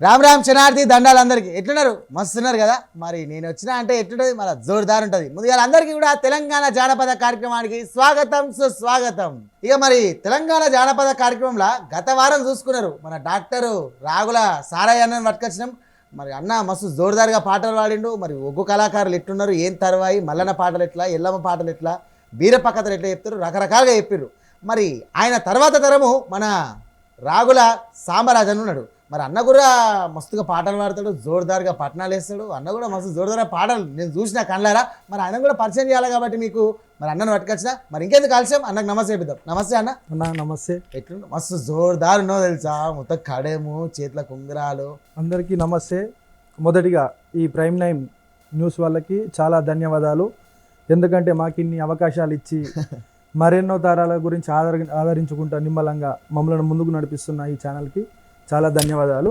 రామ్ రామ్ క్షణార్థి దండాలు అందరికీ ఎట్లున్నారు? మస్తున్నారు కదా? మరి నేను వచ్చిన అంటే ఎట్లుంటుంది? మన జోరుదారు ఉంటుంది. ముందుగా అందరికీ కూడా తెలంగాణ జానపద కార్యక్రమానికి స్వాగతం సుస్వాగతం. ఇక మరి తెలంగాణ జానపద కార్యక్రమంలో గత వారం చూసుకున్నారు. మన డాక్టరు రాగుల సారయ్య అన్నని పట్టుకొచ్చినాం. మరి అన్న మస్తు జోరుదారుగా పాటలు పాడిండు. మరి ఒగ్గు కళాకారులు ఎట్లున్నారు? ఏం తర్వాయి? మల్లన్న పాటలు ఎట్లా? ఎల్లమ్మ పాటలు ఎట్లా? బీరప్ప కథలు ఎట్లా చెప్తారు రకరకాలుగా చెప్పారు మరి ఆయన తర్వాత తరము మన రాగుల సాంబరాజ్ ఉన్నాడు. మరి అన్న కూడా మస్తుగా పాటలు పాడతాడు జోరుదారుగా పట్నాలు వేస్తాడు. అన్న కూడా మస్తు జోరుదారుగా పాటలు నేను చూసిన కళ్ళారా? మరి ఆయన కూడా పరిచయం చేయాలి కాబట్టి మీకు మరి అన్నను పట్టుకొచ్చిన. మరి ఇంకెందుకు కలిసాం అన్నకు నమస్తే చెప్తాం నమస్తే అన్న. అన్నా నమస్తే. ఎట్లుండు? మస్తు జోరుదారు ఉన్నో తెలుసా? మొత్తం కడేము చేతుల కుంగరాలు. అందరికీ నమస్తే. మొదటిగా ఈ ప్రైమ్ నైన్ న్యూస్ వాళ్ళకి చాలా ధన్యవాదాలు. ఎందుకంటే మాకు ఇన్ని అవకాశాలు ఇచ్చి మరెన్నో తరాల గురించి ఆదర ఆదరించుకుంటా నిమ్మలంగా మమ్మల్ని ముందుకు నడిపిస్తున్న ఈ ఛానల్కి చాలా ధన్యవాదాలు.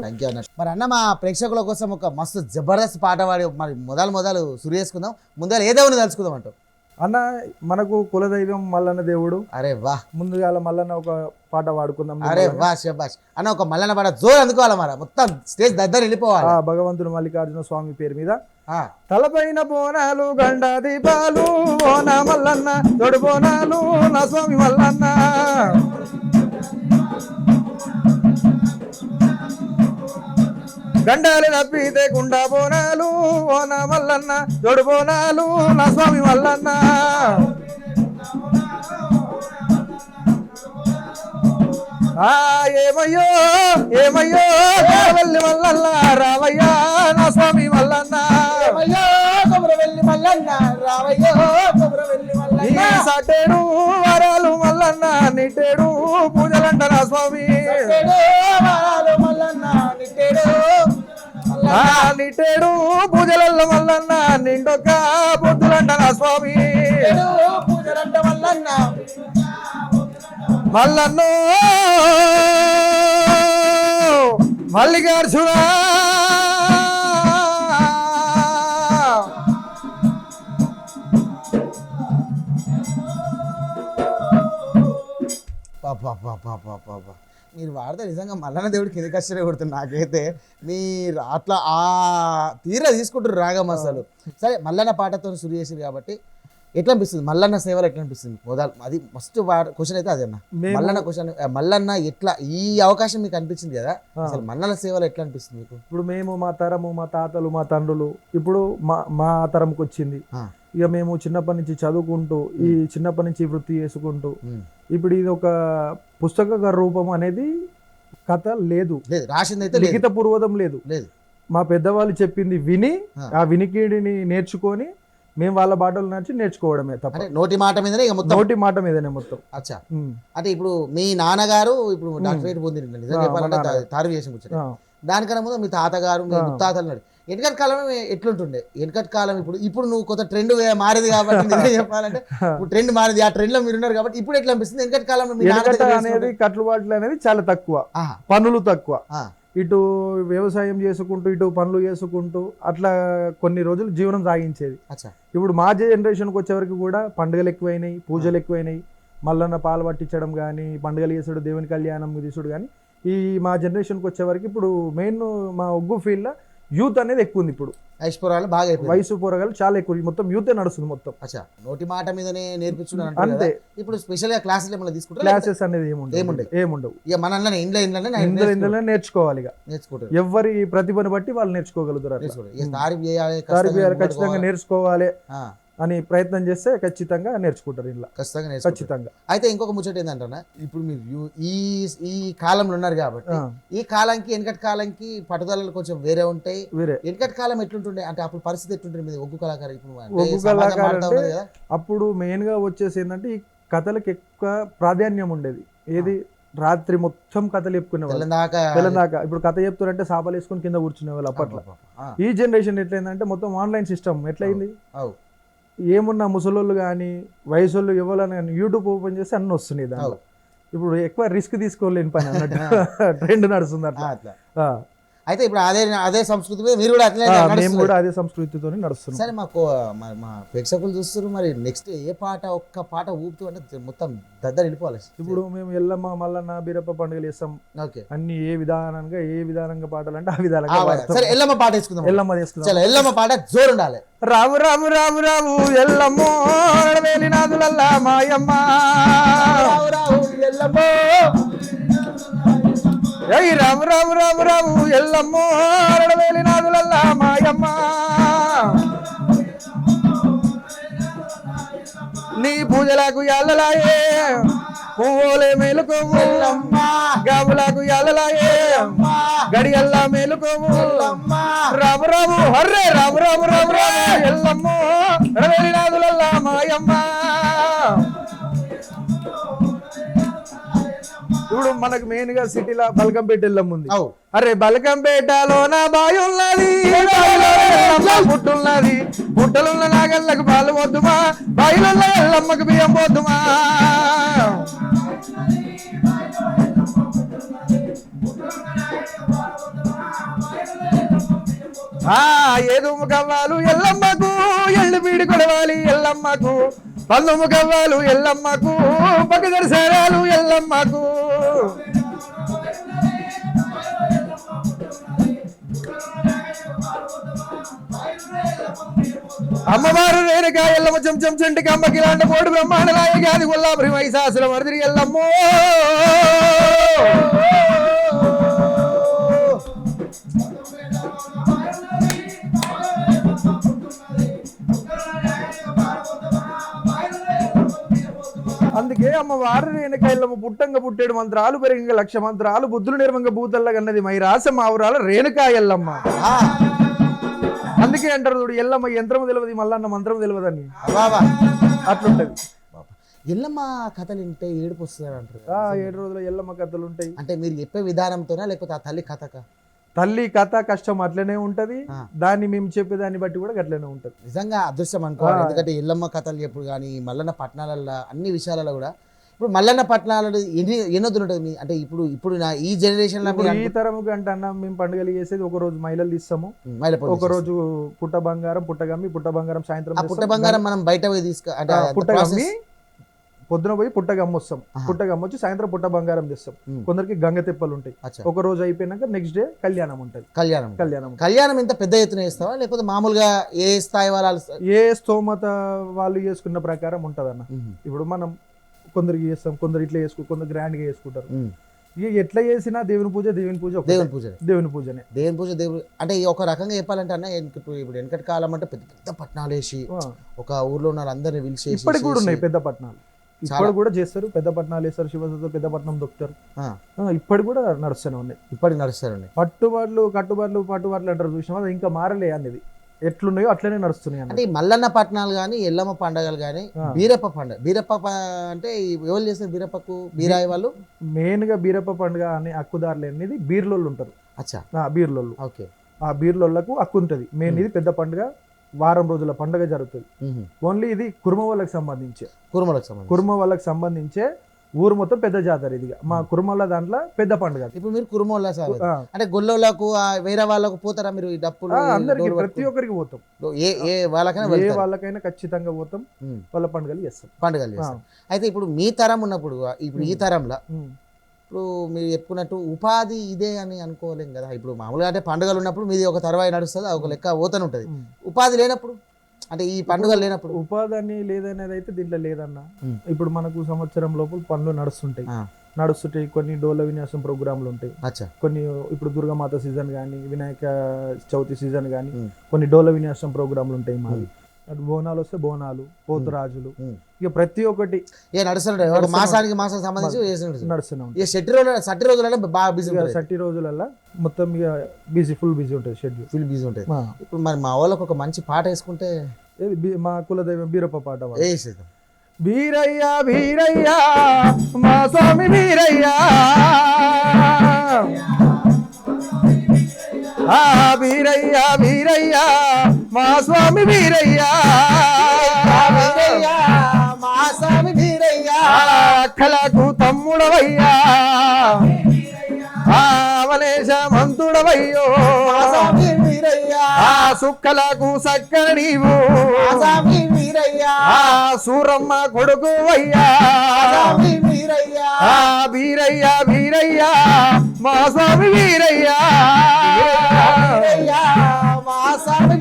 మరి అన్న మా ప్రేక్షకుల కోసం ఒక మస్తు జబర్దస్త్ పాట పాడి మరి మొదలు మొదలు సురు చేసుకుందాం. ముందర ఏ దేవుని తలుచుకుందాం అంటావు? అన్న మనకు కులదైవం మల్లన్న దేవుడు. అరే వా. ముందుగా మల్లన్న ఒక పాట పాడుకుందాం. అరే వా శబాష్. అన్న ఒక మల్లన్న పాట జోరు అందుకోవాలి మరి? మొత్తం స్టేజ్ దగ్గర వెళ్ళిపోవాలి. భగవంతుడు మల్లికార్జున స్వామి పేరు మీద. తలపైన బోనాలు గండ దీపాలు ఓన మల్లన్న తొడు బోనాలు నా స్వామి మల్లన్న. గండాలు నప్పితే గుండా బోనాలు ఓన మల్లన్న తొడు బోనాలు నా స్వామి మల్లన్న. ఆ ఏమయ్యో ఏమయ్యో వెళ్ళి మల్లన్న రావయ్యా నా స్వామి మల్లన్న. కొమరవెల్లి మల్లన్న, రామయ్యో, కొమరవెల్లి మల్లన్న. సటేడు వరాలు మల్లన్న నిట్టేడు పూజలంట నా స్వామి. ఆ నిట్టేడు పూజలల్ల మల్లన్న నిండొక్క పొద్దులంట నా స్వామి పూజలంట మల్లన్న. మల్లన్నో మల్లికార్జున పాపా, పాపా, పాపా, పాపా. మీరు వాడితే నిజంగా మల్లన్న దేవుడికి కింద కష్టమే కొడుతుంది నాకైతే. మీరు అట్లా ఆ తీర తీసుకుంటారు రాగం అసలు. సరే మల్లన్న పాటతో సురు చేసారు కాబట్టి ఎట్లా అనిపిస్తుంది? మల్లన్న సేవలు ఎట్లా అనిపిస్తుంది? మొదలు అది ఫస్ట్ క్వశ్చన్ అయితే అదే అన్న. మేము- మల్లన్న క్వశ్చన్ మల్లన్న ఎట్లా ఈ అవకాశం మీకు అనిపించింది కదా? అసలు మల్లన్న సేవలు ఎట్లా అనిపిస్తుంది మీకు? ఇప్పుడు మేము మా తరము మా తాతలు మా తండ్రులు ఇప్పుడు మా మా తరంకి వచ్చింది. ఇక మేము చిన్నప్పటి నుంచి చదువుకుంటూ ఈ చిన్నప్పటి నుంచి వృత్తి చేసుకుంటూ. ఇప్పుడు ఇది ఒక పుస్తక రూపం అనేది కథ లేదు. లిఖిత పూర్వదం లేదు. లేదు. మా పెద్దవాళ్ళు చెప్పింది విని ఆ. వినికిడిని నేర్చుకొని మేము వాళ్ళ బాటలు నడిచి నేర్చుకోవడమే తప్ప. నోటి మాట మీదనే మొత్తం. నోటి మాట మీదనే మొత్తం. అచ్చా. అంటే ఇప్పుడు మీ నాన్నగారు ఇప్పుడు డాక్టరేట్ పొందిండు చెప్పాలంటే తారు చేసి కూర్చొని. దానికన్నా ముందు మీ తాతగారు మీ. ముత్తాతలు వెనకటి కాలం ఎట్లుంటుండే? వెనకటి కాలం ఇప్పుడు ఇప్పుడు నువ్వు కొత్త ట్రెండ్ మారింది కాబట్టి చెప్పాలంటే ఇప్పుడు ట్రెండ్ మారింది ఆ ట్రెండ్లో మీరు ఉన్నారు కాబట్టి ఇప్పుడు ఎట్లా అనిపిస్తుంది? వెనకటి కాలంలో అనేది కట్లుబాట్లు అనేది చాలా తక్కువ. పనులు తక్కువ. ఇటు వ్యవసాయం చేసుకుంటూ ఇటు పనులు చేసుకుంటూ అట్లా కొన్ని రోజులు జీవనం సాగించేది. ఇప్పుడు మా జనరేషన్కి వచ్చేవరకు కూడా పండుగలు ఎక్కువైనాయి పూజలు ఎక్కువైనాయి. మల్లన్న పాలు పట్టించడం కానీ పండుగలు చేసుడు దేవుని కళ్యాణం తీసుడు కానీ ఈ మా జనరేషన్కి వచ్చేవరకు ఇప్పుడు మెయిన్ మా ఒగ్గు ఫీల్డ్లో యూత్ అనేది ఎక్కువ ఉంది ఇప్పుడు ఐశ్వర్యాలు బాగా అయిపోయింది వయసు పోరగాలు చాలా ఎక్కువ. మొత్తం యూతే నడుస్తుంది మొత్తం. అచ్చా నోటి మాట మీదనే నేర్పించుకున్నాను అంటారు అంతే. ఇప్పుడు స్పెషల్గా క్లాసులు ఏమైనా తీసుకుంటారు? క్లాసెస్ అనేది ఏముండవు. ఏముండవు. ఏముండవు. ఇక మన ఇంట్లో ఇంట్లోనే ఇందులో ఇందులో నేర్చుకోవాలి ఇక. నేర్చుకుంటారు. ఎవరి ప్రతిభను బట్టి వాళ్ళు నేర్చుకోగలుగుతారు అట్లా. నేర్చుకుంటారు. ఇక తారీఫ్ చేయాలి తారీఫు ఖచ్చితంగా నేర్చుకోవాలి. ఆ, అని ప్రయత్నం చేస్తే ఖచ్చితంగా నేర్చుకుంటారు ఇలా ఖచ్చితంగా ఖచ్చితంగా. అయితే ఇంకొక ముచ్చట ఏంటంటే ఇప్పుడు మీరు ఈ ఈ కాలంలో ఉన్నారు కాబట్టి ఈ కాలానికి వెనకటి కాలానికి పట్టుదలలు కొంచెం వేరే ఉంటాయి. వేరే. వెనకటి కాలం ఎట్లుంటుండే? అంటే అప్పుడు పరిస్థితి ఎట్లుంటుంది మీద ఒగ్గు కళాకారు ఇప్పుడు ఒగ్గు కళాకారు అప్పుడు మెయిన్గా వచ్చేసి ఏంటంటే ఈ కథలకు ఎక్కువ ప్రాధాన్యం ఉండేది. ఏది? రాత్రి మొత్తం కథలు చెప్పుకునే వాళ్ళు తెలంగాక ఇప్పుడు కథ చెప్తారంటే సాపాలు వేసుకొని కింద కూర్చునే వాళ్ళు అప్పట్లో ఈ జనరేషన్ ఎట్లయిందంటే మొత్తం ఆన్లైన్ సిస్టమ్ ఎట్లయింది? ఏమున్నా ముసలోళ్ళు కానీ వయసోళ్ళు ఎవరైనా కానీ యూట్యూబ్ ఓపెన్ చేస్తే అన్ని వస్తున్నాయి దాంట్లో. ఇప్పుడు ఎక్కువ రిస్క్ తీసుకోలేని పని అన్నట్టు ట్రెండ్ నడుస్తుంది అట్లా. అయితే ఇప్పుడు అదే అదే సంస్కృతి మీద మీరు కూడా అట్లనే ఆ, మేము. కూడా అదే సంస్కృతితో నడుస్తున్నాం. సరే మాకు మా- మా ప్రేక్షకులు చూస్తారు మరి నెక్స్ట్ ఏ పాట ఒక్క పాట ఊపుతూ అంటే మొత్తం దద్దరు వెళ్ళిపోవాలి. ఇప్పుడు మేము ఎల్లమ్మ మల్లన్న బీరప్ప పండుగలు చేస్తాం. ఓకే. అన్ని ఏ విధానంగా ఏ విధానంగా పాటలు అంటే ఆ విధానంగా. సరే ఎల్లమ్మ పాట వేసుకుందాం. ఎల్లమ్మ తీసుకుందాం చలో ఎల్లమ్మ పాట జోరు ఉండాలి. రాము రాము రాము రాము ఎల్లమ్మో వేలి నాదులల్లా మాయమ్మ. రావు రావు ఎల్లమ్మ. ఏయ్ రాము రాము రాము రాము ఎల్లమ్మో వేలి నాదులల్లా మాయమ్మ. నీ పూజలకు ఎల్లలాయే పువ్వులే మేలుకోవు. గాబులకు ఎల్లలాయే గడియల్లా మేలుకోవు. రాము రాము హర్రే రాము రాము రాము రాము ఎల్లమ్మో వేలి నాదులల్లా మాయమ్మ. ఇప్పుడు మనకు మెయిన్గా సిటీలో బల్కంపేట ఎల్లమ్మ ఉంది. అవు. అరే బల్కంపేటలో నా బాయి ఉన్నది పుట్టున్నది. పుట్టలున్న నాగళ్ళకు పాలు బాయిలో ఎల్లమ్మకు బియ్యం పోద్దుమా ఆ ఏదుము కవ్వాలు ఎల్లమ్మకు ఎళ్ళు పీడి కొడవాలి ఎల్లమ్మకు. పందుము కవ్వాలు ఎల్లమ్మకు పక్కదరి సారాలు ఎల్లమ్మకు. అమ్మవారు రేణుగా ఎల్లమ్మ చెంచం చెంటికి అమ్మకి ఇలాంటి పోటు బ్రహ్మాండ నాయకి అది వైశాసుల వరదిరి ఎల్లమ్మో. అందుకే అమ్మవారు రేణుక ఎల్లమ్మ పుట్టంగా పుట్టేడు మంత్రాలు పెరిగంగా లక్ష మంత్రాలు బుద్ధులు నిర్మంగా భూతల్లగన్నది మై రాస మావురాల రేణుకా ఎల్లమ్మ. అందుకే అంటారు చూడు ఎల్లమ్మ యంత్రము తెలియదు మల్లన్న మంత్రం తెలియదని బాబా అట్లుంటది. ఎల్లమ్మ కథలు వింటే ఏడుపు వస్తుంది అంటారు ఆ ఏడు రోజుల ఎల్లమ్మ కథలు ఉంటాయి. అంటే మీరు చెప్పే విధానంతోనా లేకపోతే ఆ తల్లి కథక? తల్లి కథ కష్టం అట్లనే ఉంటది. దాన్ని మేము చెప్పే దాన్ని బట్టి కూడా అట్లనే ఉంటది. నిజంగా అదృష్టం అనుకోవాలి. ఎందుకంటే ఎల్లమ్మ కథలు చెప్పుడు కానీ మల్లన్న పట్టణాలలో అన్ని విషయాలలో కూడా ఇప్పుడు మల్లన్న పట్టణాలలో ఎన్ని ఎన్నొద్దులు ఉంటుంది మీ అంటే ఇప్పుడు ఇప్పుడు నా ఈ జనరేషన్లో ఇప్పుడు ఈ తరము గంట అన్న మేము పండుగలు చేసేది ఒక రోజు మహిళలు తీస్తాము. ఒక రోజు పుట్ట బంగారం పుట్టగమ్మి పుట్ట బంగారం సాయంత్రం పుట్ట. బంగారం మనం బయట పోయి తీసుకు అంటే పుట్టగమ్మి పొద్దున పోయి పుట్టగమ్మ వస్తాం. పుట్టగమ్మ వచ్చి సాయంత్రం పుట్ట బంగారం తెస్తాం. కొందరికి గంగ తెప్పలు ఉంటాయి. ఒక రోజు అయిపోయినాక నెక్స్ట్ డే కళ్యాణం ఉంటుంది. కళ్యాణం. కళ్యాణం. కళ్యాణం ఇంత పెద్ద ఎత్తున చేస్తావా? లేకపోతే మామూలుగా ఏ స్థాయి వాళ్ళు ఏ స్తోమత వాళ్ళు చేసుకున్న ప్రకారం ఉంటదన్న. ఇప్పుడు మనం కొందరికి చేస్తాం కొందరు ఇట్లా చేసుకు కొందరు గ్రాండ్గా చేసుకుంటారు. ఇక ఎట్లా చేసినా దేవుని పూజ దేవుని పూజ. దేవుని పూజ దేవుని పూజనే. దేవుని పూజ దేవుడు అంటే ఒక రకంగా చెప్పాలంటే అన్న ఇప్పుడు వెనకటి కాలం అంటే పెద్ద పెద్ద పట్టణాలు వేసి. ఒక ఊర్లో ఉన్న వాళ్ళందరినీ పిలిచి ఇప్పటికి కూడా ఉన్నాయి పెద్ద పట్టణాలు. ఇప్పుడు కూడా చేస్తారు పెద్ద పట్టణాలు వేస్తారు శివసత్వ పెద్ద పట్టణం దొక్కుతారు. ఇప్పటి కూడా నడుస్తూనే ఉన్నాయి. ఇప్పటికి నడుస్తారండి పట్టుబాట్లు కట్టుబాట్లు పట్టుబాట్లు అంటారు చూసినా ఇంకా మారలే అనేది ఎట్లున్నాయో అట్లనే నడుస్తున్నాయి అంటే ఈ మల్లన్న పట్టణాలు కానీ ఎల్లమ్మ పండగలు కానీ. బీరప్ప పండగ. బీరప్ప అంటే ఎవరు చేస్తారు బీరప్పకు? బీరాయి వాళ్ళు? మెయిన్గా బీరప్ప పండుగ అనే హక్కుదారులు అనేది బీర్లోళ్ళు ఉంటారు. అచ్చా. బీర్లోళ్ళు. ఓకే. ఆ బీర్లోళ్ళకు హక్కు ఉంటుంది. మెయిన్ ఇది పెద్ద పండుగ. వారం రోజుల పండుగ జరుగుతుంది. ఓన్లీ ఇది కుర్మ వాళ్ళకి సంబంధించి. కుర్మ వాళ్ళకి సంబంధించే ఊరు మొత్తం పెద్ద జాతర ఇది మా కుర్మల దాంట్లో పెద్ద పండుగ. ఇప్పుడు మీరు కురుమోళ్ళ సార్ అంటే గొల్లోళ్ళకు వేరే వాళ్ళకు పోతారా మీరు ఈ డప్పులు అందరికి ప్రతి? ఒక్కరికి పోతాం. ఏ ఏ వాళ్ళకైనా ఏ వాళ్ళకైనా ఖచ్చితంగా పోతాం. ఉమ్. వాళ్ళ పండుగలు చేస్తాం. పండుగలు చేస్తారు అయితే ఇప్పుడు మీ తరం ఉన్నప్పుడు ఇప్పుడు ఈ తరంలో ఉమ్. ఇప్పుడు మీరు చెప్పుకున్నట్టు ఉపాధి ఇదే అని అనుకోలేం కదా. ఇప్పుడు మామూలుగా అంటే పండుగలు ఉన్నప్పుడు మీది ఒక తర్వాయి నడుస్తుంది ఒక లెక్క ఉంటుంది. ఉమ్. ఉపాధి లేనప్పుడు? అంటే ఈ పండుగలు లేనప్పుడు. ఉపాధి అని లేదనేది అయితే దీంట్లో లేదన్న. ఇప్పుడు మనకు సంవత్సరం లోపల పనులు నడుస్తుంటాయి. నడుస్తుంటాయి కొన్ని డోల విన్యాసం ప్రోగ్రాంలు ఉంటాయి. అచ్చా. కొన్ని ఇప్పుడు దుర్గామాత సీజన్ కానీ వినాయక చవితి సీజన్ కానీ. కొన్ని డోల విన్యాసం ప్రోగ్రాంలు ఉంటాయి మాది అటు బోనాలు వస్తే బోనాలు పోతురాజులు. ఇక ప్రతి ఒక్కటి ఏ నడుస్తుంటాయి ఒక నడుస్తూనే మాసానికి మాసం సంబంధించి చేస్తుంటారు నడుస్తూనే ఉంటాయి ఇక షెట్టి రోజులు సట్టి రోజులలో బాగా బిజీ సట్టి రోజులల్లా మొత్తం ఇక బిజీ ఫుల్ బిజీ ఉంటుంది షెడ్యూల్ ఫుల్ బిజీ ఉంటుంది ఇప్పుడు మరి మా వాళ్ళకి ఒక మంచి పాట వేసుకుంటే మా కులదైవం బీరప్ప పాట. వేసేద్దాం బీరయ్య బీరయ్య మా స్వామి బీరయ్య. బీరయ్య బీరయ్య. మా స్వామి వీరయ్య, మా స్వామి వీరయ్య. అక్కలకు తమ్ముడవయ్యా ఆ అవలేశ మంతుడవయ్యా. ఆ సుక్కలకు సక్కన నీవు. ఆ సూరమ్మ కొడుకు అయ్యా ఆ వీరయ్య వీరయ్య. మా స్వామి వీరయ్య. మా స్వామి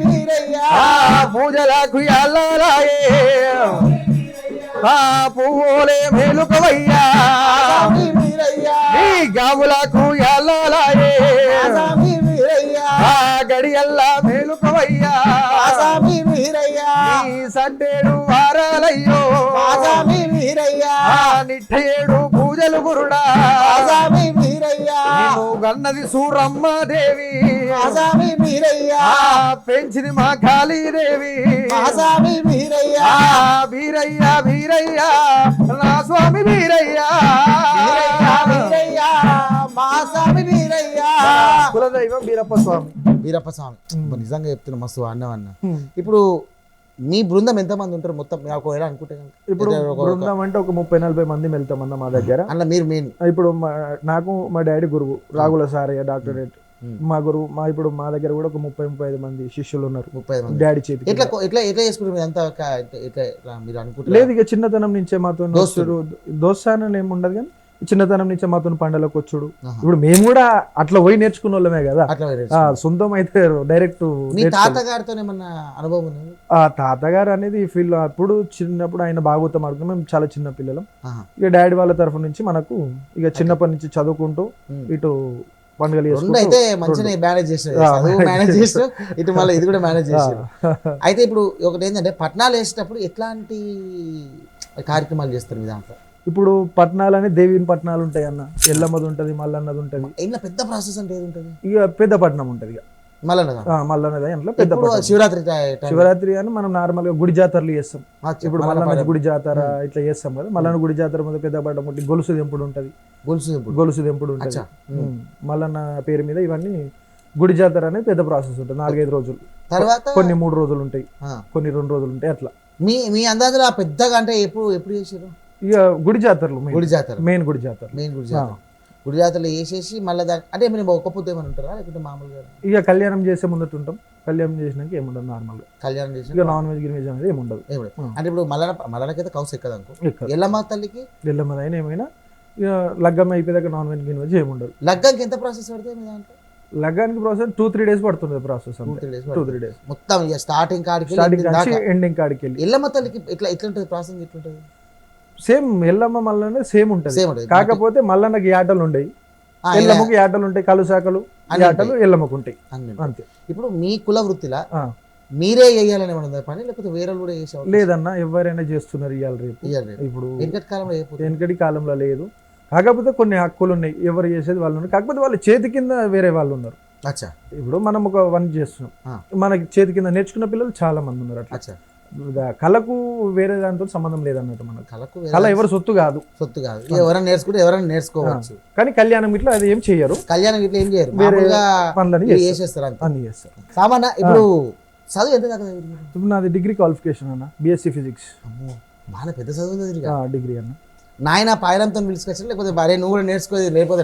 పూజలకు ఎల్లాలాయే ఆ పువ్వులే మేలుకవయ్యా నీ గావులకు వీరయ్య ఆ గడియల్లా మేలుకవయ్యా మా స్వామి వీరయ్య నీ సండేడు వారాలయ్యో నిట్టేడు పూజలు గురుడా. గన్నది సూరమ్మ దేవి మా స్వామి వీరయ్య ఆ పెంచింది మా కాళీదేవి. మా స్వామి వీరయ్య వీరయ్య వీరయ్య. నా స్వామి వీరయ్య. వీరయ్య వీరయ్య. మా స్వామి వీరయ్య. కులదైవం వీరప్ప స్వామి. వీరప్ప స్వామి. నిజంగా చెప్తున్నా మస్తు అన్నం. అన్న ఇప్పుడు మీ బృందం ఎంతమంది ఉంటారు మొత్తం? ఒకవేళ అనుకుంటే ఇప్పుడు బృందం అంటే ఒక ముప్పై నలభై మంది వెళ్తాం అన్న మా దగ్గర. అన్న మీరు మెయిన్ ఇప్పుడు నాకు మా డాడీ గురువు రాగుల సారయ్య డాక్టరేట్. మా గురువు మా ఇప్పుడు మా దగ్గర కూడా ఒక ముప్పై ముప్పై ఐదు మంది శిష్యులు ఉన్నారు. ముప్పై మంది. డాడీ చేతికి. ఎట్లా ఎట్లా ఎట్లా చేసుకుంటారు అంతా ఎట్లా- మీరు అనుకుంటారు? లేదు ఇక చిన్నతనం నుంచే మాతో. దోస్తానని ఏమి ఉండదు కానీ చిన్నతనం నుంచే మాతో పండలకు వచ్చుడు. ఇప్పుడు మేము కూడా అట్లా పోయి నేర్చుకున్న వాళ్ళమే కదా ఆ, సొంతం అయితే డైరెక్ట్ తాతగారితో ఏమన్నా అనుభవం ఆ తాతగారు అనేది ఫీల్ అప్పుడు చిన్నప్పుడు ఆయన భాగవతం ఆడుకున్నాం. మేము చాలా చిన్న పిల్లలం. ఇక డాడీ వాళ్ళ తరఫు నుంచి మనకు ఇక చిన్నప్పటి నుంచి చదువుకుంటూ. ఇటు పండుగలు అయితే మంచిగా మేనేజ్ ఆ, మేనేజ్ చేసిన ఇటు మళ్ళీ ఇది కూడా మేనేజ్ ఆ, చేసారు అయితే ఇప్పుడు ఒకటి ఏంటంటే పట్నాలు వేసేటప్పుడు ఎట్లాంటి కార్యక్రమాలు చేస్తారు మీ దాంట్లో? ఇప్పుడు పట్నాలు అని దేవిని పట్నాలు ఉంటాయి అన్న. ఎల్లమ్మది ఉంటుంది మల్లన్నది ఉంటుంది. ఇంట్లో పెద్ద ప్రాసెస్ అంటే ఏది ఉంటుంది? ఇక పెద్ద పట్నం ఉంటుంది ఇక. మల్లన్నది? ఇంట్లో పెద్ద శివరాత్రి. శివరాత్రి అని మనం నార్మల్గా గుడి జాతరలు చేస్తాం. ఇప్పుడు మల్లన్న. గుడి జాతర ఇట్లా చేస్తాం కదా. మల్లన్న గుడి జాతర మీద పెద్ద పడ్డం ఒకటి గొలుసు దెంపుడు ఉంటది. గొలుసు ఇప్పుడు గొలుసు దెంపుడు ఉంటది. మల్లన్న పేరు మీద ఇవన్నీ గుడి జాతర అనేది పెద్ద ప్రాసెస్ ఉంటుంది. నాలుగైదు రోజులు. తర్వాత? కొన్ని మూడు రోజులు ఉంటాయి. కొన్ని రెండు రోజులు ఉంటాయి అట్లా. మీ మీ అందాజులో పెద్దగా అంటే ఎప్పుడు ఎప్పుడు చేసారు ఇక గుడి జాతరలు గుడి జాతర మెయిన్ గుడి జాతర మెయిన్ గుడి జాతర. గుడి జాతరలో వేసేసి మళ్ళీ దా అంటే మీరు ఒక్క పొద్దు ఏమైనా ఉంటారా? లేకుంటే మామూలుగా? ఇక కళ్యాణం చేసే ముందట ఉంటాం. కళ్యాణం చేసినాక ఏముండదు నార్మల్గా కళ్యాణం చేసి ఇక నాన్ వెజ్ గిన్ వెజ్ అనేది ఏముండదు. అంటే ఇప్పుడు మల్లన మల్లనకైతే కౌస్ ఎక్కదు అనుకో. ఎల్లమ్మ తల్లికి? వెళ్ళమదైనా ఏమైనా ఇక లగ్గం అయిపోయాక నాన్ వెజ్ గిన్ వెజ్ ఏముండదు. లగ్గానికి ఎంత ప్రాసెస్ పడుతుంది మీ దాంట్లో? లగ్గానికి ప్రాసెస్ టూ త్రీ డేస్ పడుతుంది ప్రాసెస్ టూ త్రీ డేస్ మొత్తం ఇక స్టార్టింగ్ కాడికి స్టార్టింగ్ ఎండింగ్ కాడికి వెళ్ళి. ఎల్లమ్మ తల్లికి ఎట్లా ఎట్లుంటుంది ప్రాసెస్ ఎట్లుంటుంది? సేమ్ ఎల్లమ్మ మల్లన్న సేమ్ ఉంటది. సేమ్ ఉంటుంది. కాకపోతే మల్లన్నకి యాటలు ఉండయి. ఆ, ఎల్లమ్మకి యాటలు ఉంటాయి కలుసాకలు అన్ని యాటలు ఎల్లమ్మకు ఉంటాయి. అన్ని అంతే. ఇప్పుడు మీ కుల వృత్తిలా ఆ. మీరే వేయాలని ఉందా పని? లేకపోతే వేరే వాళ్ళు కూడా అవకాశం- లేదన్నా ఎవరైనా చేస్తున్నారు ఇవాళ రేపు. ఇప్పుడు వెనకటి కాలంలో? వెనకటి కాలంలో లేదు. కాకపోతే కొన్ని హక్కులు ఉన్నాయి. ఎవరు చేసేది వాళ్ళు ఉన్నారు. కాకపోతే వాళ్ళ చేతి కింద వేరే వాళ్ళు ఉన్నారు. అచ్చా. ఇప్పుడు మనం ఒక వన్ చేస్తున్నాం. ఆ. మనకి చేతి కింద నేర్చుకున్న పిల్లలు చాలా మంది ఉన్నారు అట్లా. అచ్చా. కళకు వేరే దాంతో సంబంధం లేదన్నట్టు మనకు కళకు కళ వేరే ఎవరు సొత్తు కాదు. సొత్తు కాదు. ఎవరైనా నేర్చుకుంటే ఎవరైనా నేర్చుకోవచ్చు. కానీ కళ్యాణం ఇట్లా అది ఏం చెయ్యరు. కళ్యాణం ఇట్లా ఏం చేయరు మామూలుగా పనులని చేసేస్తారు అన్ని చేస్తారు. సామాన్య ఇప్పుడు చదువు ఎంత దాకా నాది డిగ్రీ క్వాలిఫికేషన్ అన్న బిఎస్సి ఫిజిక్స్ బాగా పెద్ద చదువు డిగ్రీ అన్న. నాయన పాయలంతో పిలుచుకొచ్చారు లేకపోతే భార్య నువ్వు కూడా నేర్చుకోదు లేకపోతే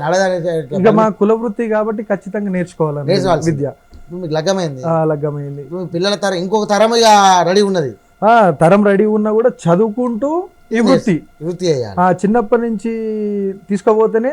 ఇక మా కుల వృత్తి కాబట్టి ఖచ్చితంగా నేర్చుకోవాలన్న నేర్చుకోవాల్సింది. విద్య. మీకు లగ్గమైంది. లగ్గమైంది. పిల్లల తరం ఇంకొక తరం ఇక రెడీ ఉన్నది. ఆ, తరం రెడీ ఉన్నా కూడా చదువుకుంటూ ఈ వృత్తి. వృత్తి చిన్నప్పటి నుంచి తీసుకోపోతేనే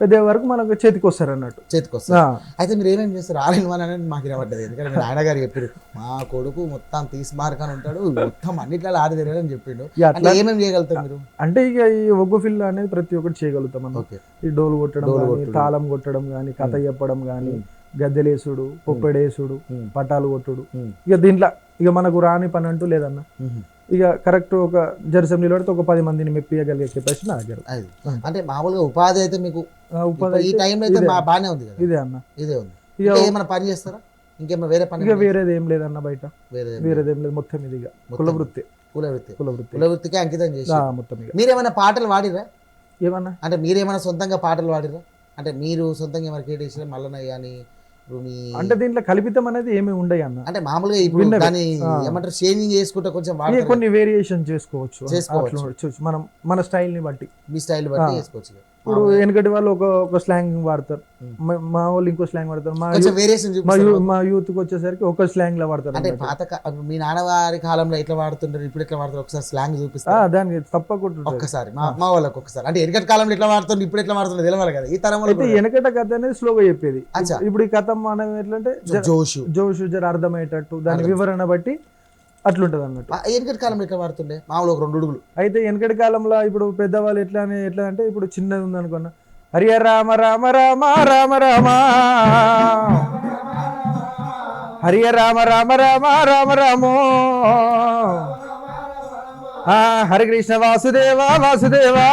పెద్ద వరకు మనకు చేతికి వస్తారు అన్నట్టు చేతికి వస్తుంది ఆ, అయితే మీరు ఏమేమి చేస్తారు? ఆల్ ఇన్ వన్ అనేది మాకు వినబడ్డది ఎందుకంటే మీ నాయన గారు చెప్పారు మా కొడుకు మొత్తం తీసి మార్కాని ఉంటాడు మొత్తం అన్నిట్లో ఆడి తిరగని చెప్పిండు. అంటే ఏమేమి చేయగలుగుతారు మీరు? అంటే ఇక ఈ ఒగ్గు ఫిల్ అనేది ప్రతి ఒక్కటి చేయగలుగుతాం ఓకే. ఈ డోలు కొట్టడం కానీ. తాళం కొట్టడం కానీ కథ చెప్పడం కానీ. గద్దెలేసుడు పొప్పెడేసుడు. పటాలు కొట్టుడు. ఇక దీంట్లో ఇక మనకు రాని పని అంటూ లేదన్న. ఇక కరెక్ట్ ఒక జెరూసలం నిలబడితే ఒక పది మందిని మెప్పియగలిగే కెపాసిటీ నా దగ్గర అంటే మామూలుగా ఉపాధి అయితే మీకు ఉపాధి ఈ టైంలో అయితే బాగానే ఉంది ఇదే అన్న. ఇదే ఉంది. ఇక ఏమైనా పని చేస్తారా? ఇంకేమైనా వేరే పని ఇక వేరేది ఏం లేదన్న బయట. వేరే వేరేది ఏం లేదు. మొత్తం ఇది ఇక. కుల వృత్తి కుల వృత్తి కుల వృత్తి కుల వృత్తికి అంకితం చేసి. మొత్తం ఇక మీరేమైనా పాటలు వాడిరా ఏమన్నా? అంటే మీరేమైనా సొంతంగా పాటలు వాడిరా అంటే మీరు సొంతంగా ఏమైనా క్రియేట్ చేసిన మల్లన్నయ్య అని ఇప్పుడు మీ అంటే దీంట్లో కల్పితం అనేది ఏమి ఉండయి అన్న అంటే మామూలుగా ఇప్పుడు ఆ. ఏమంటారు చేంజింగ్ చేసుకుంటే కొంచెం కొన్ని వేరియేషన్ చేసుకోవచ్చు చేసుకోవచ్చు. మనం మన స్టైల్ని బట్టి మీ స్టైల్ బట్టి. చేసుకోవచ్చు. ఇప్పుడు వెనకటి వాళ్ళు ఒక ఒక స్లాంగ్ వాడతారు. మా- వాళ్ళు ఇంకో స్లాంగ్ వాడతారు. మా మా యూత్కి వచ్చేసరికి ఒక స్లాంగ్లో వాడతారు అంటే. పాత మీ నాన్నవారి కాలంలో ఎట్లా వాడుతుంటారు? ఇప్పుడు ఎట్లా వాడుతారు? ఒకసారి స్లాంగ్ ఆ, చూపిస్తారు దానికి తప్పకుండా ఉంటుంది. ఒక్కసారి. మా వాళ్ళకి ఒక్కసారి అంటే వెనకటి కాలంలో ఎట్లా వాడుతుంది ఇప్పుడు ఎట్లా వాడుతుంది తెలియాలి కదా. ఈ తరం అయితే వెనకట కథ అనేది స్లోగా చెప్పేది. ఇప్పుడు ఈ కథ మనం ఎట్లంటే జోషు. జోషు జర అర్థమయ్యేటట్టు దాని. వివరణ బట్టి అట్లుంటది అన్నట్టు. వెనకటి కాలంలో ఎట్లా వాడుతుండే? మామూలు ఒక రెండు అడుగులు అయితే వెనకటి కాలంలో ఇప్పుడు పెద్దవాళ్ళు ఎట్లా అని ఎట్లా అంటే ఇప్పుడు చిన్నది ఉంది అనుకున్నా హరియ రామ రామ రామ రామ రామ. హరియ రామ రామ రామ రామ రామో. ఆ, హరి కృష్ణ వాసుదేవ వాసుదేవా.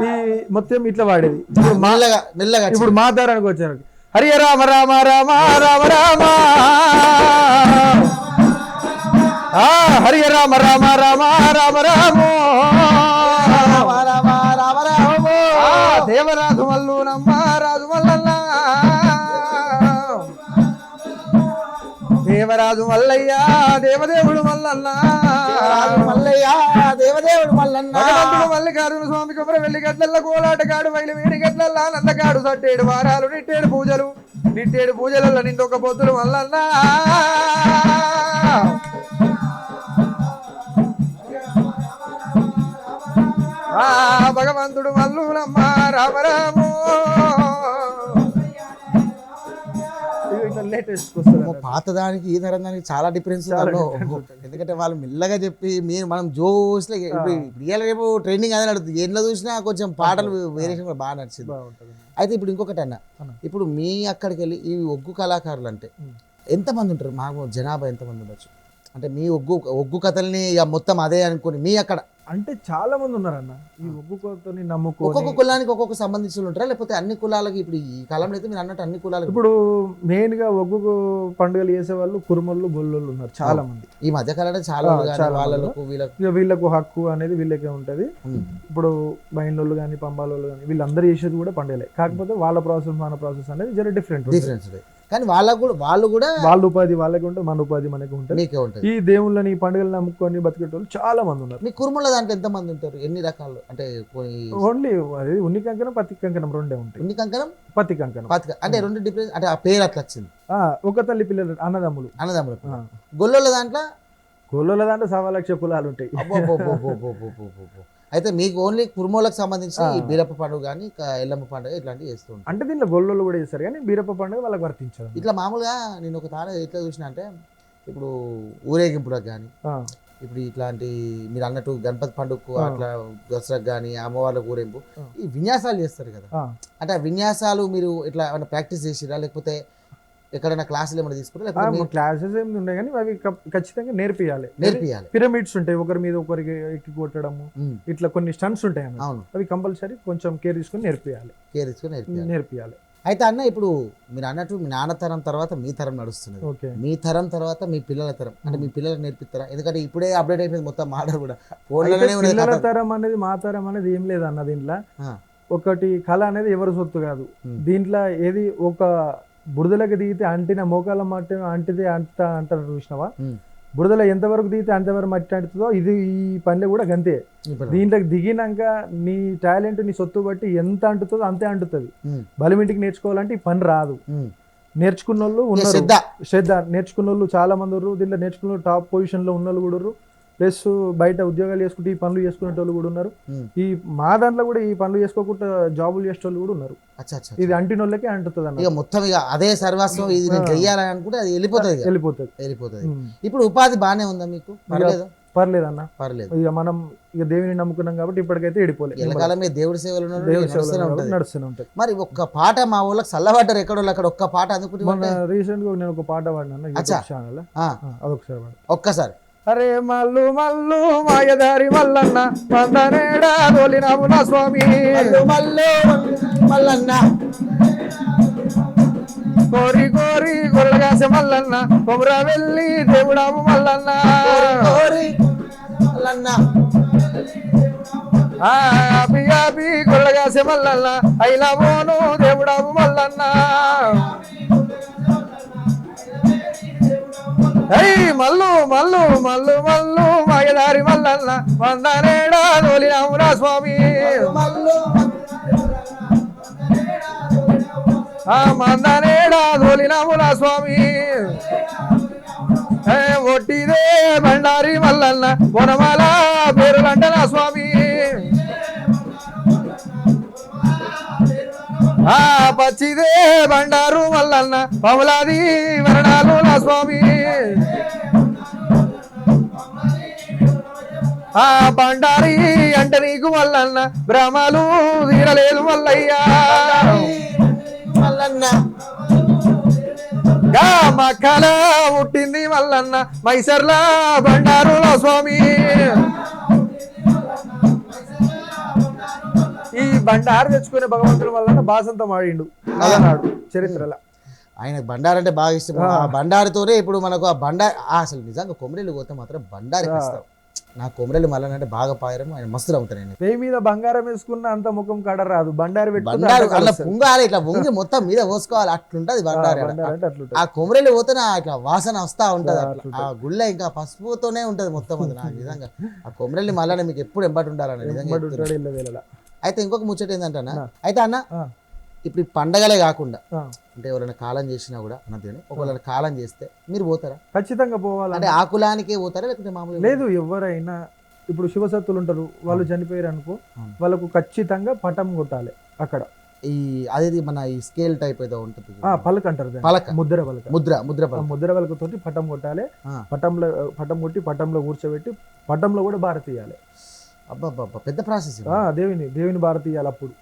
ఈ మొత్తం ఇట్లా వాడేది. ఇప్పుడు మెల్లగా మెల్లగా ఇప్పుడు మా తరానికి వచ్చారు హరియ రామ రామ రామ రామ రామ. ఆ హరియ రామ రామ రామ రామ రామో. దేవరాజు మల్లు నమ్మ రాజు మల్లన్న దేవరాజు మల్లయ్య దేవదేవుడు మల్లన్న. మల్లయ్య దేవదేవుడు మల్లన్న. మల్లికార్జున స్వామి కొబ్బర వెల్లి గట్లల్ల కోలాటగాడు వైలు వేడి గట్లల్ల నందగాడు సట్టేడు వారాలు నిట్టేడు పూజలు. నిట్టేడు పూజలలో నిండొక పొద్దులు మల్లన్న. ఆ భగవంతుడు మల్లునమ్మ రామరాము పాత దానికి ఈ తరం దానికి చాలా డిఫరెన్స్. ఎందుకంటే వాళ్ళు మెల్లగా చెప్పి మీరు మనం జోస్లో ఇప్పుడు రియల్ రేపు ట్రైనింగ్ అదే నడుస్తుంది ఎట్లా చూసినా కొంచెం పాటలు వేరియేషన్ కూడా బాగా నడిచింది. అయితే ఇప్పుడు ఇంకొకటి అన్న. ఇప్పుడు మీ అక్కడికి వెళ్ళి ఈ ఒగ్గు కళాకారులు అంటే. ఎంతమంది ఉంటారు? మాకు జనాభా ఎంతమంది ఉండొచ్చు? అంటే మీ ఒగ్గు ఒగ్గు కథల్ని ఇక మొత్తం అదే అనుకుని మీ అక్కడ అంటే చాలా మంది ఉన్నారన్న. ఈ ఒగ్గు కోతని ఒక్కొక్క కులానికి ఒక్కొక్క సంబంధించిన ఉంటారా? లేకపోతే అన్ని కులాలకి ఇప్పుడు ఈ కాలంలో అయితే మీరు అన్నట్టు అన్ని కులాలకి ఇప్పుడు మెయిన్గా ఒగ్గు పండుగలు చేసే వాళ్ళు కురుమళ్ళు గొల్లోళ్ళు ఉన్నారు చాలా మంది. ఈ మధ్య కాలంలో చాలా వాళ్ళకు వీళ్ళకు వీళ్ళకు హక్కు అనేది వీళ్ళకే ఉంటది. ఇప్పుడు బైండ్లోళ్ళు కానీ పంబాలోళ్ళు కానీ వీళ్ళందరూ చేసేది కూడా పండుగలే. కాకపోతే వాళ్ళ ప్రాసెస్ మన ప్రాసెస్ అనేది జర డిఫరెంట్ డిఫరెన్స్. కానీ వాళ్ళకు కూడా వాళ్ళు కూడా వాళ్ళ ఉపాధి వాళ్ళకి ఉంటుంది మన ఉపాధి మనకి ఉంటుంది మీకే ఉంటుంది. ఈ దేవుళ్ళని ఈ పండుగలు నమ్ముకొని బతికేటోళ్ళు చాలా మంది ఉన్నారు. మీ కుర్మల దాంట్లో ఎంత మంది ఉంటారు? ఎన్ని రకాలు? అంటే ఓన్లీ అది ఉన్ని కంకణం పత్తి కంకణం రెండే ఉంటాయి. ఉన్ని కంకణం పత్తి కంకణం. పాతిక అంటే రెండు డిఫరెన్స్ అంటే ఆ పేరు అట్లా వచ్చింది. ఆ, ఒక తల్లి పిల్లలు అన్నదమ్ములు. అన్నదమ్ములకు. ఆ. గొల్లల దాంట్లో? గొల్లోల దాంట్లో సవా లక్ష కులాలు ఉంటాయి అయితే మీకు ఓన్లీ కుర్మోలకు సంబంధించి ఆ. ఈ బీరప్ప పండుగ కానీ ఎల్లమ్మ పండుగ ఇట్లాంటివి చేస్తూ ఉంటారు అంటే దీనిలో గొల్లోళ్ళు కూడా చేస్తారు కానీ బీరప్ప పండుగ వాళ్ళకి వర్తించదు ఇట్లా మామూలుగా నేను ఒక తాడ ఎట్లా చూసిన అంటే ఇప్పుడు ఊరేగింపులకు కానీ ఇప్పుడు ఇట్లాంటి మీరు అన్నట్టు గణపతి పండుగకు. అట్లా దసరాకు కానీ అమ్మవార్లకు ఊరేగింపు ఆ. ఈ విన్యాసాలు చేస్తారు కదా. అంటే ఆ విన్యాసాలు మీరు ఇట్లా ఏమైనా ప్రాక్టీస్ చేసిరా లేకపోతే ఎక్కడైనా క్లాసులు ఏమైనా మీరు క్లాసెస్ ఏమి ఉన్నాయి కానీ అవి ఖచ్చితంగా నేర్పియాలి. నేర్పియాలి. పిరమిడ్స్ ఉంటాయి ఒకరి మీద ఒకరికి ఎక్కి కొట్టడము ఇట్లా కొన్ని స్టన్స్ ఉంటాయి అవును. అవి కంపల్సరీ కొంచెం కేర్ తీసుకొని నేర్పియాలి. కేర్ తీసుకొని నేర్పియాలి. అయితే అన్న ఇప్పుడు మీరు అన్నట్టు మీ నాన్న తరం తర్వాత మీ తరం నడుస్తున్నది. ఓకే. మీ తరం తర్వాత మీ పిల్లల తరం. అంటే మీ పిల్లలకు నేర్పిస్తారా? ఎందుకంటే ఇప్పుడే అప్డేట్ అయిపోయింది మొత్తం మాట కూడా. పిల్లల. తరం అనేది మా తరం అనేది ఏం లేదు అన్న దీంట్లో ఒకటి కళ అనేది ఎవరి సొత్తు కాదు. దీంట్లో ఏది ఒక బురదలకు దిగితే అంటిన మోకాల మట్టి అంటితే అంట అంటారు చూసినావా. బురదలో ఎంతవరకు దిగితే అంతవరకు మట్టి అంటుతుందో ఇది ఈ పనిలో కూడా గంతే. దీంట్లోకి దిగినాక నీ టాలెంట్ నీ సొత్తు బట్టి ఎంత అంటుతుందో అంతే అంటుతుంది. బలిమింటికి నేర్చుకోవాలంటే ఈ పని రాదు. నేర్చుకున్న వాళ్ళు ఉన్నారు. శ్రద్ధ. నేర్చుకున్న వాళ్ళు చాలా మంది ఉన్నారు. దీంట్లో నేర్చుకున్న వాళ్ళు టాప్ పొజిషన్లో ఉన్న వాళ్ళు కూడా ప్లస్ బయట ఉద్యోగాలు చేసుకుంటే ఈ పనులు చేసుకునే వాళ్ళు కూడా ఉన్నారు. ఈ మా దాంట్లో కూడా ఈ పనులు చేసుకోకుండా జాబులు చేసే వాళ్ళు కూడా ఉన్నారు. అచ్చా అచ్చా ఇది అంటిన వాళ్ళకే అంటుతుంది ఇక మొత్తం ఇక అదే సర్వస్వం ఇది నేను. చెయ్యాలని అనుకుంటే అది వెళ్ళిపోతుంది. వెళ్ళిపోతుంది. వెళ్ళిపోతుంది. ఇప్పుడు ఉపాధి బాగానే ఉందా మీకు? పర్లేదు పర్లేదు అన్న పర్లేదు ఇక మనం ఇక దేవుని నమ్ముకున్నాం కాబట్టి ఇప్పటికైతే మీద దేవుడి సేవలు నడుస్తూనే ఉంటుంది మరి ఒక్క పాట మా ఊళ్ళకి చల్లబడ్డారు ఎక్కడో అక్కడ ఒక్క పాట అందుకుంటే రీసెంట్గా నేను ఒక పాట పాడినా ఛానల్ అదొకసారి ఒక్కసారి. అరే మల్లు మల్లు మాయదారి మల్లన్న మందనేడా దోలినావు నా స్వామి. మల్లు మల్లు మల్లన్న. కోరి కోరి గొల్లగాస మల్లన్న కొమర వెళ్ళి దేవుడావు మల్లన్న. కోరి మల్లన్న. ఆపి ఆపి గొల్లగాస మల్లన్న అయిలా పోను దేవుడావు మల్లన్న ఏయ్ మల్లు మల్లు మల్లు మల్లు మాయదారి మల్లన్న వందనేడా తోలినామురా స్వామి ఆ మందనేడా తోలినామురా స్వామి ఏ ఒట్టిదే బండారి మల్లన్న పొనమాల పేరులంటనా స్వామి ఆ పచ్చిదే బండారు మల్లన్న పవలాది మరణాలు నా స్వామి. ఆ బండారి అంటే నీకు మల్లన్న భ్రమలు తీరలేదు మల్లయ్యా. మల్లన్న గా మక్కల పుట్టింది మల్లన్న మైసర్లా బండారు స్వామి. ఈ బండారు తెచ్చుకునే భగవంతుడి వల్ల బాసంతం ఆడిండు అలనాడు చరిత్రలో. ఆయన బండారు అంటే బాగా ఇష్టం. ఆ. బండారుతోనే ఇప్పుడు మనకు ఆ బండారు అసలు నిజంగా కొమ్మరేలు పోతే మాత్రం బండారు ఇస్తాం నా కొమ్మరేలు మల్లన్న అంటే బాగా పాయరం ఆయన మస్తు అవుతాను నేను పేయి మీద బంగారం వేసుకున్న అంత ముఖం కడ రాదు. బండారు బండారు అలా. పుంగాలి ఇట్లా వంగి మొత్తం మీద పోసుకోవాలి అట్లుంటది బండారు. ఆ కొమ్మరేలు పోతే నా ఇట్లా వాసన వస్తా ఉంటది ఆ, గుళ్ళ ఇంకా పసుపుతోనే ఉంటది మొత్తం అది నాకు నిజంగా. ఆ కొమ్మరెల్లి మల్లన్న మీకు ఎప్పుడు ఎంబటి ఉండాలని నిజంగా అయితే ఇంకొక ముచ్చట ఏంటంటే అన్న. అయితే అన్న ఇప్పుడు ఈ పండగలే కాకుండా. అంటే ఎవరైనా కాలం చేసినా కూడా అన్నది ఒకవేళ కాలం చేస్తే మీరు పోతారా? ఖచ్చితంగా పోవాలి అంటే ఆ కులానికే పోతారా లేకుంటే మామూలుగా లేదు ఎవరైనా ఇప్పుడు శివసత్తులు ఉంటారు వాళ్ళు చనిపోయారు అనుకో. వాళ్ళకు ఖచ్చితంగా పటం కొట్టాలి అక్కడ. ఈ అదేది మన ఈ స్కేల్ టైప్ ఏదో ఉంటుంది ఆ పలక అంటారు. పలక. ముద్ర పలక. ముద్ర ముద్ర పలక. ముద్ర పలకతోటి పటం కొట్టాలి. పటంలో పటం కొట్టి పటంలో కూర్చోబెట్టి పటంలో కూడా భారత తీయాలి అబ్బా పెద్ద ప్రాసెస్ దేవుని దేవుని భారత అప్పుడు.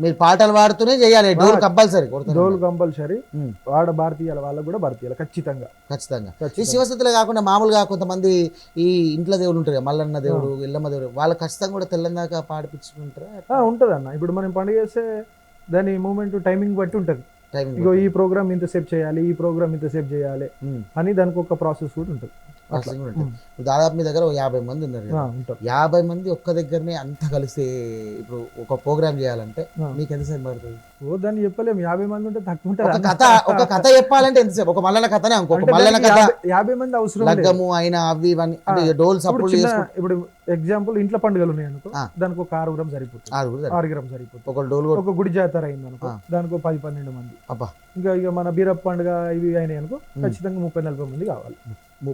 మీరు పాటలు పాడుతూనే చేయాలి డోర్ కంపల్సరీ డోలు కంపల్సరీ. వాడ భారత తీయాలి వాళ్ళకు కూడా భారత తీయాలి ఖచ్చితంగా. ఖచ్చితంగా. ఈ. శివసత్తులే కాకుండా మామూలుగా కొంతమంది ఈ ఇంట్లో దేవుడు ఉంటారు మల్లన్న దేవుడు ఇల్లమ్మ దేవుడు వాళ్ళు ఖచ్చితంగా కూడా తెల్లందాకా పాడిపించుకుంటారా? ఉంటది అన్న ఇప్పుడు మనం పండుగ చేస్తే దాని మూమెంట్ టైమింగ్ బట్టి ఉంటది. టైమింగ్ ఇగో ఈ ప్రోగ్రామ్ ఇంతసేపు చేయాలి ఈ ప్రోగ్రామ్ ఇంతసేపు చేయాలి. అని దానికి ఒక ప్రాసెస్ కూడా ఉంటుంది. అట్లా. ఇప్పుడు దాదాపు మీ దగ్గర యాభై మంది ఉన్నారు యాభై మంది ఒక్క దగ్గరనే అంత కలిసి ఇప్పుడు ఒక ప్రోగ్రామ్ చేయాలంటే. మీకు ఎంతసేపు పడుతుంది? ఓ దాన్ని చెప్పలేము. యాభై మంది ఉంటే తక్కువ ఒక కథ ఒక కథ చెప్పాలంటే ఎంతసేపు? ఒక మల్లన్న కథనే అనుకో. దానికి కథ యాభై- మంది అవసరం. లగ్గము అయినా అవి ఇవన్నీ అంటే డోల్ చేసుకుంటూ ఇప్పుడు ఎగ్జాంపుల్ ఇంట్లో పండుగలు ఉన్నాయి అనుకో. దానికి ఒక ఆరు గ్రామ్ సరిపోతుంది. ఆరు గ్రామ్ సరిపోతుంది. ఒక డోల్ ఒక గుడి జాతర అయింది అనుకో. దానికి ఒక పది పన్నెండు మంది. అబ్బా. ఇంకా ఇక మన బీరప్ప పండుగ ఇవి అయినాయి అనుకో ఖచ్చితంగా ముప్పై నలభై మంది కావాలి.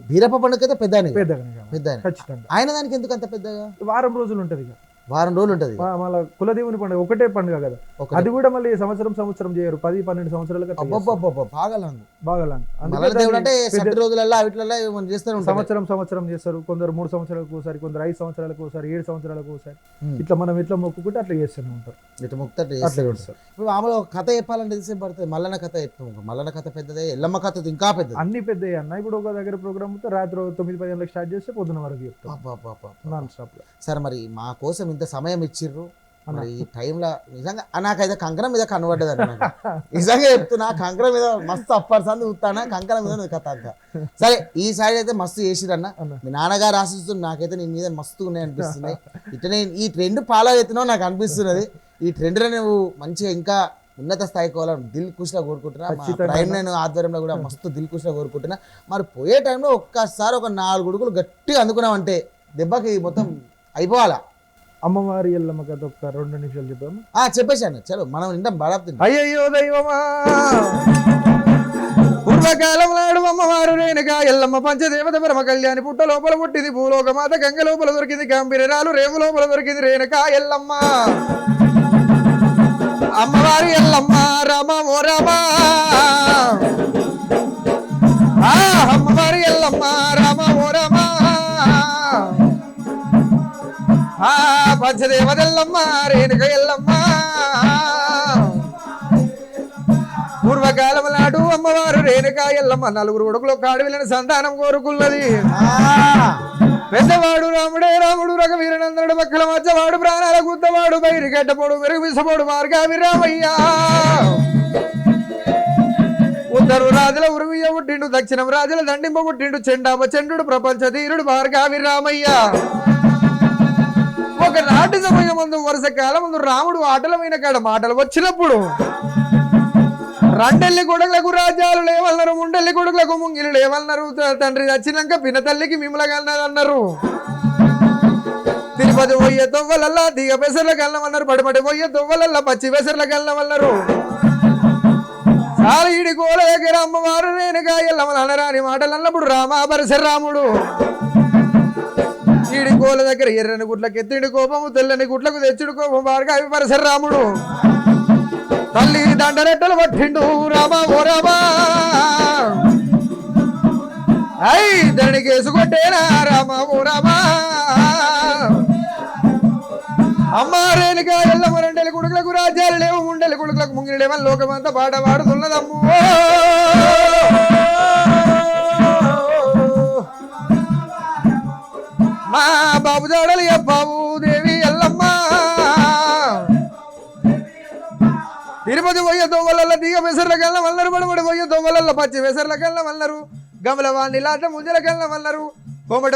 బీరప్ప పండుగ అయితే పెద్ద. పెద్దగానే పెద్ద ఆయన. ఖచ్చితంగా ఆయన దానికి ఎందుకు అంత పెద్దగా వారం రోజులు ఉంటది ఇక వారం రోజులు ఉంటది. మళ్ళా కులదేవుని పండుగ ఒకటే పండుగ కదా. అది కూడా మళ్ళీ సంవత్సరం సంవత్సరం చేయరు. పది పన్నెండు అంటే పెద్ద- రోజులలో ఉంటారు. సంవత్సరం సంవత్సరం చేస్తారు. కొందరు మూడు సంవత్సరాలకు ఒకసారి కొందరు ఐదు సంవత్సరాలకు ఒకసారి ఏడు సంవత్సరాలకు ఒకసారి. ఇట్లా మనం ఎట్లా మొక్కుకుంటే అట్లా చేస్తూనే ఉంటారు. ఇటు ముక్తట్టు అట్లా చేస్తారు. ఇప్పుడు కథ చెప్పాలంటే పడుతుంది. మల్లన్న కథ చెప్తాం మల్లన్న కథ పెద్దదే ఎల్లమ్మ కథ ఇంకా పెద్దది. అన్ని పెద్ద అన్న. ఇప్పుడు ఒక దగ్గర ప్రోగ్రామ్ రాత్రి తొమ్మిది పది గంటలకు స్టార్ట్ చేస్తే పొద్దున వరకు చెప్తాం. సరే మరి మా కోసం ఇంత సమయం ఇచ్చిర్రు. మరి ఈ టైంలో నిజంగా నాకైతే కంకణం మీద కనబడ్డది నాకు. నిజంగా చెప్తున్నా కంకణం మీద మస్తు అప్పర్ సంది చూస్తానా కంకణం మీద కథ అంతా సరే ఈ సైడ్ అయితే మస్తు చేసిరన్న అన్న. మీ నాన్నగారు ఆశిస్తుంది నాకైతే నీ మీద మస్తు ఉన్నాయి అనిపిస్తున్నాయి ఇట్లనే ఈ ట్రెండ్ ఫాలో అవుతున్నావు నాకు అనిపిస్తున్నది. ఈ ట్రెండ్లో నువ్వు మంచిగా ఇంకా ఉన్నత స్థాయికి పోవాలని దిల్ ఖుషిలో కోరుకుంటున్నా. ప్రైమ్ నేను ఆధ్వర్యంలో కూడా మస్తు దిల్ ఖుషిలో కోరుకుంటున్నా. మరి పోయే టైంలో ఒక్కసారి ఒక నాలుగు ఉడుకులు గట్టిగా అందుకున్నామంటే దెబ్బకి మొత్తం అయిపోవాలా? అమ్మవారి ఎల్లమ్మ కథ ఒక రెండు నిమిషాలు చెప్పాము ఆ చెప్పేశాను. చలో మనం బాడాపు తింటాం అయ్యయ్యో దైవమా! పూర్వకాలం నాడు అమ్మవారు రేణుగా ఎల్లమ్మ పంచదేవత పరమ కళ్యాణి పుట్ట లోపల పుట్టింది. భూలోక మాత గంగ లోపల దొరికింది. గంభీరాలు రేవు లోపల దొరికింది. రేణుక ఎల్లమ్మ. అమ్మవారి ఎల్లమ్మ రామ ఓ రామ. అమ్మవారి ఎల్లమ్మ రామ ఓ రామ. ఆ పంచదేవతెల్లమ్మ రేణుక ఎల్లమ్మ. పూర్వకాలం నాడు అమ్మవారు రేణుక ఎల్లమ్మ నలుగురు కొడుకులు కాడవిలని సంతానం కోరుకున్నది. పెద్దవాడు రాముడే రాముడు రఘ వీరనందనుడు పక్కల మధ్యవాడు ప్రాణాల గుద్దవాడు బైరి గడ్డపోడు మెరుగు విసపోడు మార్గావి రామయ్యా ఉత్తరు రాజుల ఉరువియ పుట్టిండు దక్షిణం రాజుల దండింప పుట్టిండు చెండాప చండు ప్రపంచ ధీరుడు భార్గావి రామయ్య ఒక నాటి సమయం ముందు వరుస కాలం ముందు రాముడు ఆటలమైన కాడ మాటలు వచ్చినప్పుడు రెండెల్లి కొడుకులకు రాజ్యాలు లేవన్నారు ముండెల్లి కొడుకులకు ముంగిలు లేవన్నారు తండ్రి వచ్చినాక పిన్న తల్లికి మిమ్మలగన్నదన్నారు తిరుపతి పోయే దొవ్వలల్లా దిగ పెసర్ల కళ్ళమన్నారు పడిపడి పోయే దొవ్వలల్లా పచ్చి పెసర్ల కళ్ళమన్నారు చాలా కోల దగ్గర అమ్మవారు రేణుగా ఎల్లమనరాని మాటలు అన్నప్పుడు రామా రాముడు ఈడి గోల దగ్గర ఎర్రని గుట్లకు ఎత్తిడి కోపము తెల్లని గుట్లకు తెచ్చుడు కోపం. బాగా అవి పరశురాముడు తల్లి దండరెట్టలు పట్టిండు. రామా ఓ రామా. ఐ ధరణికి కేసుకొట్టేనా రామా ఓ రామా. అమ్మ ఎల్లమ్మ రెండెల కొడుకులకు రాజ్యాలు లేవు. ముండెల కొడుకులకు ముంగిడేమని లోకమంతా పాట పాడుతున్నదమ్ము. మా బాబు జాడలు బాబు దేవి ఎల్లమ్మ తిరుపతి పోయే దొంగలల్ల దిగ పెసర్ల కళ్ళ వల్లరు బడబడి పోయే దొంగలల్ల పచ్చి పెసర్ల కళ్ళ వల్లరు. గమల వాణి లాట ముద్దల కళ్ళ వల్లరు.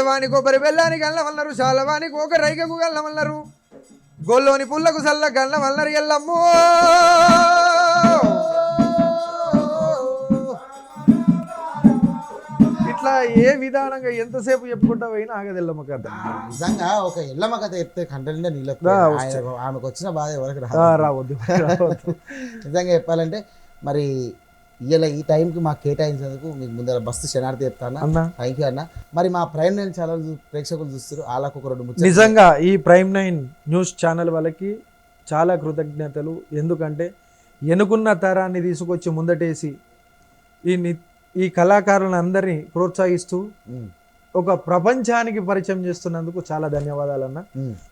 వాణి కొబ్బరి బెల్లానికి కళ్ళ వల్లరు శాలవాణి కోక రైకకు కళ్ళ వల్లరు. గొల్లోని పుల్లకు సల్ల కళ్ళ వల్లరు ఎల్లమ్మో. ఇట్లా ఏ విధానంగా ఎంతసేపు చెప్పుకుంటా పోయినా ఆగదెల్లమ్మ కథ. నిజంగా ఒక ఎల్లమ్మ కథ చెప్తే నీళ్ళకు రా, ఆయన- ఆమెకు వచ్చిన బాధ ఎవరికి రావద్దు నిజంగా చెప్పాలంటే మరి ఇలా ఈ టైంకి మాకు కేటాయించినందుకు మీకు ముందర బస్తు శనార్థి చెప్తాను? అన్న. థ్యాంక్ యూ అన్న. మరి మా ప్రైమ్ నైన్ ఛానల్ ప్రేక్షకులు చూస్తారు వాళ్ళకు ఒక రెండు నిజంగా ఈ ప్రైమ్ నైన్ న్యూస్ ఛానల్ వాళ్ళకి చాలా కృతజ్ఞతలు. ఎందుకంటే ఎనుకున్న తరాన్ని తీసుకొచ్చి ముందటేసి ఈ ఈ కళాకారులను అందరినీ ప్రోత్సహిస్తూ ఒక ప్రపంచానికి పరిచయం చేస్తున్నందుకు చాలా ధన్యవాదాలు అన్న.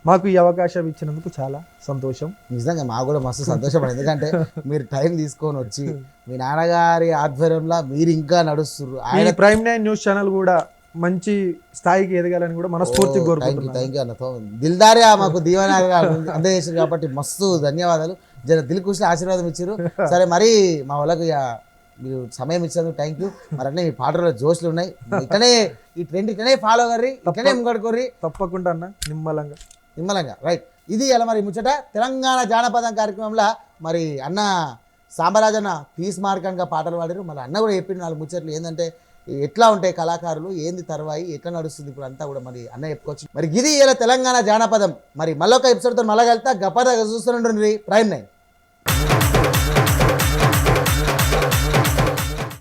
మాకు ఈ అవకాశం ఇచ్చినందుకు చాలా సంతోషం. నిజంగా మాకు కూడా మస్తు సంతోషపడి ఎందుకంటే మీరు టైం తీసుకొని వచ్చి మీ నాన్నగారి ఆధ్వర్యంలో మీరు ఇంకా నడుస్తున్నారు ఆయన ప్రైమ్ నైన్ న్యూస్ ఛానల్ కూడా మంచి స్థాయికి ఎదగాలని కూడా మనస్ఫూర్తిగా థ్యాంక్ యూ కోరుకుంటున్నాను. థ్యాంక్ యూ అన్న తో- దిల్దారే మాకు దీవెనగా అందజేసారు కాబట్టి మస్తు ధన్యవాదాలు. జర దిల్ కృష్ణ ఆశీర్వాదం ఇచ్చారు సరే మరి మా వాళ్ళకి మీరు సమయం ఇచ్చినందుకు థ్యాంక్ యూ మరి అన్నీ మీ పాటలో జోష్లు ఉన్నాయి. ఇట్లనే ఈ ట్రెండ్ ఇట్లనే ఫాలో కర్రి ఇట్లనే ముంగడుకోర్రి తప్పకుండా అన్న నిమ్మలంగా. నిమ్మలంగా రైట్ ఇది ఇలా మరి ముచ్చట? తెలంగాణ జానపదం కార్యక్రమంలో మరి అన్న సాంబరాజన్న పీస్ మార్కంగా పాటలు పాడారు. మళ్ళీ అన్న కూడా చెప్పిండు నాలుగు ముచ్చట్లు ఏంటంటే ఎట్లా ఉంటాయి కళాకారులు ఏంది తర్వాయి ఎట్లా నడుస్తుంది ఇప్పుడు అంతా కూడా మరి అన్న చెప్పుకోవచ్చు. మరి ఇది ఇలా తెలంగాణ జానపదం. మరి మళ్ళొక ఎపిసోడ్తో మళ్ళీ వెళ్తా గప్పద చూస్తుండ్రి ప్రైమ్ నైన్